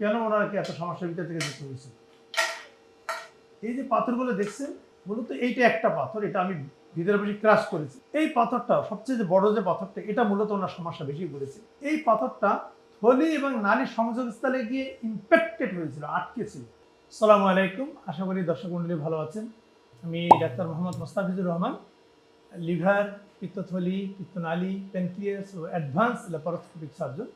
কেন ওনাকে এত সমস্যার ভিতর থেকে যেতে হয়েছে? এই যে পাথরগুলো দেখছেন, মূলত এইটা একটা পাথর, এটা আমি ভিতরে বসে ক্রাশ করেছি। এই পাথরটা, সবচেয়ে যে বড় যে পাথরটা, এটা মূলত ওনার সমস্যা বেশি করেছে। এই পাথরটা থলি এবং নালীর সংযোগস্থলে গিয়ে ইম্প্যাক্টেড হয়েছিল, আটকে ছিল। সালামু আলাইকুম, আশা করি দর্শক মন্ডলী ভালো আছেন। আমি ডাক্তার মোহাম্মদ মোস্তাফিজুর রহমান, লিভার, পিত্তথলি, পিত্তনালী, প্যানক্রিয়াস ও অ্যাডভান্স ল্যাপারোস্কোপিক সার্জন।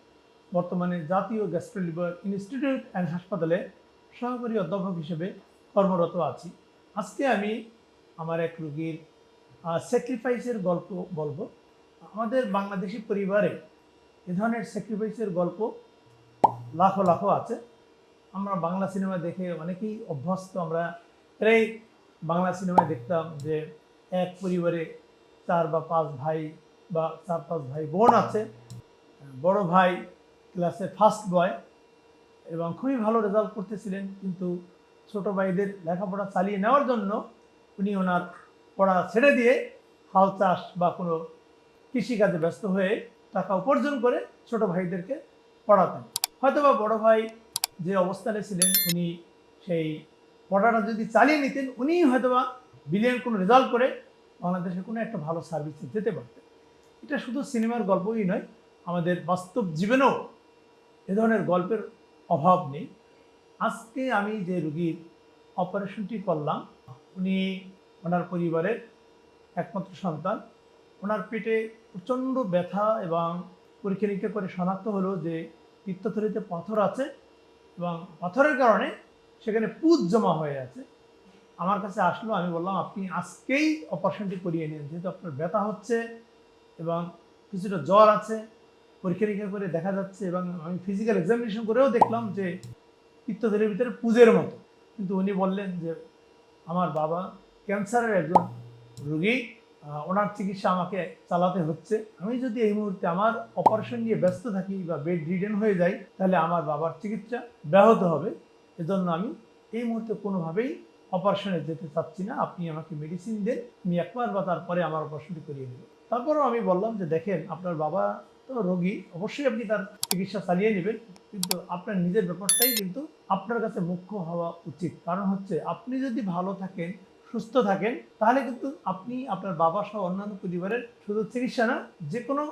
বর্তমানে জাতীয় গ্যাস্ট্রোলিভার ইনস্টিটিউট অ্যান্ড হাসপাতালে সহকারী অধ্যাপক হিসেবে কর্মরত আছি। আজকে আমি আমার এক রুগীর স্যাক্রিফাইসের গল্প বলব। আমাদের বাংলাদেশি পরিবারে এ ধরনের স্যাক্রিফাইসের গল্প লাখো লাখো আছে। আমরা বাংলা সিনেমা দেখে অনেকেই অভ্যস্ত। আমরা প্রায় বাংলা সিনেমায় দেখতাম যে এক পরিবারে চার বা পাঁচ ভাই বা চার পাঁচ ভাই বোন আছে। বড় ভাই ক্লাসে ফার্স্ট বয় এবং খুবই ভালো রেজাল্ট করতেছিলেন, কিন্তু ছোট ভাইদের লেখাপড়া চালিয়ে নেওয়ার জন্য উনি ওনার পড়া ছেড়ে দিয়ে হাল চাষ বা কোনো কৃষিকাজে ব্যস্ত হয়ে টাকা উপার্জন করে ছোট ভাইদেরকে পড়াতেন। হয়তো বা বড় ভাই যে অবস্থানে ছিলেন, উনি সেই পড়াটা যদি চালিয়ে নিতেন, উনি হয়তোবা বিলিয়ন কোনো রেজাল্ট করে বাংলাদেশে কোনো একটা ভালো সার্ভিসে যেতে পারতেন। এটা শুধু সিনেমার গল্পই নয়, আমাদের বাস্তব জীবনেও এ ধরনের গল্পের অভাব নেই। আজকে আমি যে রুগীর অপারেশনটি করলাম, উনি ওনার পরিবারের একমাত্র সন্তান। ওনার পেটে প্রচণ্ড ব্যথা এবং পরীক্ষা নিরীক্ষা করে শনাক্ত হলো যে পিত্তথলিতে পাথর আছে এবং পাথরের কারণে সেখানে পুজ জমা হয়ে আছে। আমার কাছে আসলো, আমি বললাম, আপনি আজকেই অপারেশনটি করিয়ে নিন, যেহেতু আপনার ব্যথা হচ্ছে এবং কিছুটা জ্বর আছে পরীক্ষা নিরীক্ষা করে দেখা যাচ্ছে এবং আমি ফিজিক্যাল এক্সামিনেশন করেও দেখলাম যে পিত্তথলির ভিতরে পুজের মতো। কিন্তু উনি বললেন যে, আমার বাবা ক্যান্সারের একজন রোগী ওনার চিকিৎসা আমাকে চালাতে হচ্ছে। আমি যদি এই মুহূর্তে আমার অপারেশন নিয়ে ব্যস্ত থাকি বা বেড রিডেন হয়ে যাই, তাহলে আমার বাবার চিকিৎসা ব্যাহত হবে। এজন্য আমি এই মুহূর্তে কোনোভাবেই অপারেশনে যেতে চাচ্ছি না। আপনি আমাকে মেডিসিন দেন, আমি একবার বা তারপরে আমার অপারেশনটি করিয়ে নেব তারপরেও আমি বললাম যে, দেখেন, আপনার বাবা তো রোগী অবশ্যই আপনি তার চিকিৎসা চালিয়ে নেবেন, কিন্তু আপনার নিজের ব্যাপারটাই কিন্তু আপনার কাছে মুখ্য হওয়া উচিত। কারণ হচ্ছে, আপনি যদি ভালো থাকেন, সুস্থ থাকেন, তাহলে কিন্তু আপনি আপনার বাবা সহ অন্যান্য পরিবারের শুধু চিকিৎসা না যে কোনো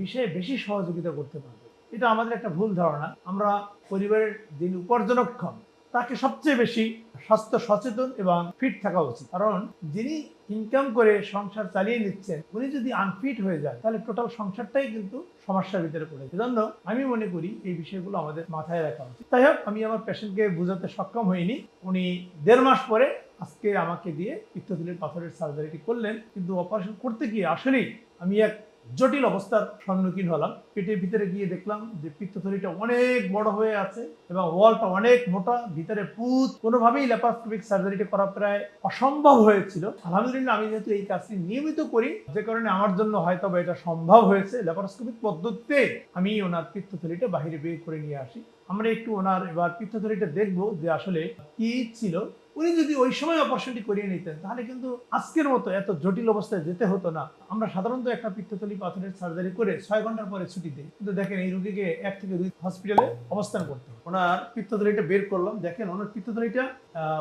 বিষয়ে বেশি সহযোগিতা করতে পারবে এটা আমাদের একটা ভুল ধারণা। আমরা পরিবারের যিনি উপার্জনক্ষম তাকে সবচেয়ে বেশি স্বাস্থ্য সচেতন এবং ফিট থাকা উচিত। কারণ যিনি ইনকাম করে সংসার চালিয়ে নিচ্ছেন, উনি যদি আনফিট হয়ে যায় তাহলে টোটাল সংসারটাই কিন্তু সমস্যার ভিতরে পড়ে এজন্য আমি মনে করি এই বিষয়গুলো আমাদের মাথায় রাখা উচিত। তাই হোক, আমি আমার পেশেন্টকে বোঝাতে সক্ষম হইনি। উনি দেড় মাস পরে আজকে আমাকে দিয়ে পিত্তথলির পাথরের সার্জারিটি করলেন। কিন্তু অপারেশন করতে গিয়ে আসলেই আমি এক জটিল অবস্থার সম্মুখীন হলাম। পেটের ভিতরে গিয়ে দেখলাম যে পিত্তথলিটা অনেক বড় হয়ে আছে এবং ওয়ালটা অনেক মোটা, ভিতরে পুত। কোনোভাবেই ল্যাপারোস্কোপিক সার্জারিটা করা প্রায় অসম্ভব হয়েছিল। আলহামদুলিল্লাহ আমি যেহেতু এই কাজটি নিয়মিত করি, যে কারণে আমার জন্য হয়তো বা এটা সম্ভব হয়েছে। ল্যাপারোস্কোপিক পদ্ধতিতে আমি ওনার পিত্তথলিটা বাহিরে বের করে নিয়ে আসি। আমরা একটু ওনার এবার পিত্তথলিটা দেখব যে আসলে কি ছিল। উনি যদি ওই সময় অপারেশনটি করিয়ে নিতেন, তাহলে কিন্তু আজকের মতো এত জটিল অবস্থায় যেতে হতো না। আমরা সাধারণত একটা পিত্তথলি পাথরের সার্জারি করে ছয় ঘণ্টার পরে ছুটি দিই। কিন্তু দেখেন, এই রুগীকে এক থেকে দুই হসপিটালে অবস্থান করতে। ওনার পিত্তথলিটা বের করলাম। দেখেন, ওনার পিত্তথলিটা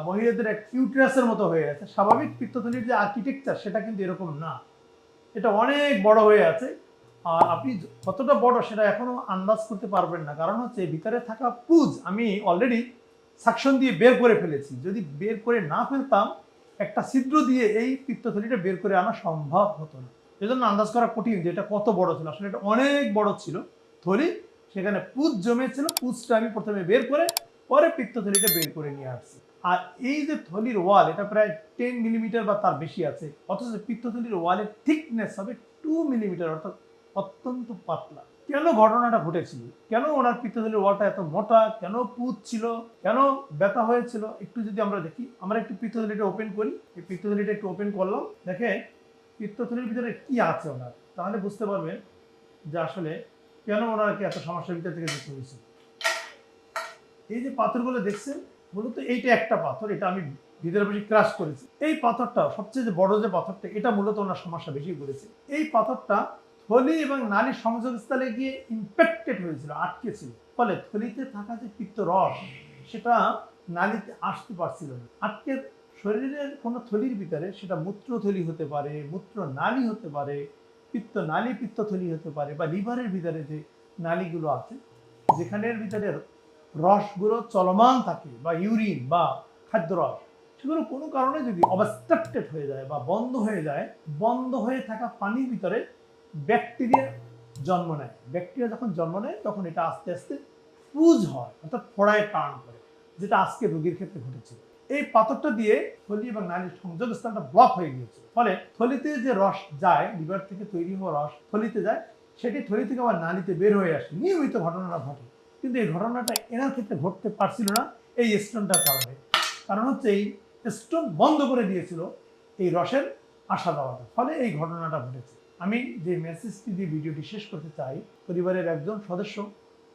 মহিলাদের এক কিউট্রাসের মতো হয়ে আছে স্বাভাবিক পিত্তথলির যে আর্কিটেকচার সেটা কিন্তু এরকম না। এটা অনেক বড় হয়ে আছে। আপনি কতটা বড় সেটা এখনও আন্দাজ করতে পারবেন না। কারণ হচ্ছে ভিতরে থাকা পুজ আমি অলরেডি সাকশন দিয়ে বের করে ফেলেছি। যদি বের করে না ফেলতাম, একটা ছিদ্র দিয়ে এই পিত্তথলিটা বের করে আনা সম্ভব হতো না। এজন্য আন্দাজ করা কঠিন যে এটা কত বড় ছিল। আসলে এটা অনেক বড় ছিল থলি, সেখানে পুজ জমেছিল। পুজটা আমি প্রথমে বের করে পরে পিত্তথলিটা বের করে নিয়ে আসছি। আর এই যে থলির ওয়াল, এটা প্রায় টেন মিলিমিটার বা তার বেশি আছে। অথচ পিত্তথলির ওয়ালের থিকনেস হবে টু মিলিমিটার অর্থাৎ অত্যন্ত পাতলা। কেন ঘটনাটা ঘটেছিল? কেন ওনার পিত্তথলির ওয়ালটা এত মোটা? কেন পুত ছিল? কেন ব্যথা হয়েছিল? একটু যদি আমরা দেখি। আমরা একটু পিত্তথলিটা ওপেন করি। এই পিত্তথলিটা একটু ওপেন করলাম। দেখে পিত্তথলির ভিতরে কি আছে ওনার? তাহলে বুঝতে পারবেন যে আসলে কেন ওনাকে এত সমস্যার ভিতর থেকে যেতে হয়েছে এই যে পাথরগুলো দেখছেন, মূলত এইটা একটা পাথর। এটা আমি ভিতরে বেশি ক্রাশ করেছি। এই পাথরটা, সবচেয়ে যে বড় যে পাথরটা, এটা মূলত ওনার সমস্যা বেশি করেছে। এই পাথরটা থলি এবং নালীর সংযোগস্থলে গিয়ে ইম্প্যাক্টেড হয়েছিল, আটকে ছিল। ফলে থলিতে থাকা যে পিত্ত রস, সেটা নালীতে আসতে পারছিল না। আজকের শরীরের কোনো থলির ভিতরে সেটা মূত্রথলি হতে পারে, মূত্র নালী হতে পারে, পিত্ত নালী পিত্তথলি হতে পারে বা লিভারের ভিতরে যে নালীগুলো আছে, যেখানের ভিতরে রসগুলো চলমান থাকে বা ইউরিন বা খাদ্যরস সেগুলো কোনো কারণে যদি অবস্ট্রাক্টেড হয়ে যায় বা বন্ধ হয়ে যায়, বন্ধ হয়ে থাকা পানির ভিতরে ব্যাকটেরিয়া জন্ম নেয়। ব্যাকটেরিয়া যখন জন্ম নেয়, তখন এটা আস্তে আস্তে পুজ হয়, অর্থাৎ ফোড়ায় টার্ন করে, যেটা আজকে রোগীর ক্ষেত্রে ঘটেছে। এই পাথরটা দিয়ে থলি এবং নালীর সংযোগ স্থানটা ব্লক হয়ে গিয়েছে। ফলে থলিতে যে রস যায় লিভার থেকে তৈরি হওয়া রস থলিতে যায়, সেটি থলি থেকে আবার নালীতে বের হয়ে আসে। নিয়মিত ঘটনাটা ঘটে। কিন্তু এই ঘটনাটা এনার ক্ষেত্রে ঘটতে পারছিল না, এই স্টোনটার কারণে। কারণ হচ্ছে এই স্টোন বন্ধ করে দিয়েছিল এই রসের আসা দেওয়াটা ফলে এই ঘটনাটা ঘটেছে। আমি যে মেসেজটি দিয়ে ভিডিওটি শেষ করতে চাই, পরিবারের একজন সদস্য,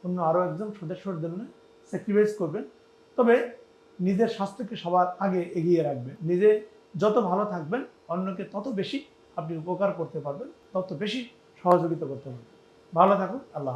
অন্য আরও একজন সদস্যর জন্য স্যাক্রিফাইস করবেন। তবে নিজের স্বাস্থ্যকে সবার আগে এগিয়ে রাখবেন। নিজে যত ভালো থাকবেন, অন্যকে তত বেশি আপনি উপকার করতে পারবেন, তত বেশি সহযোগিতা করতে পারবেন। ভালো থাকুন, আল্লাহ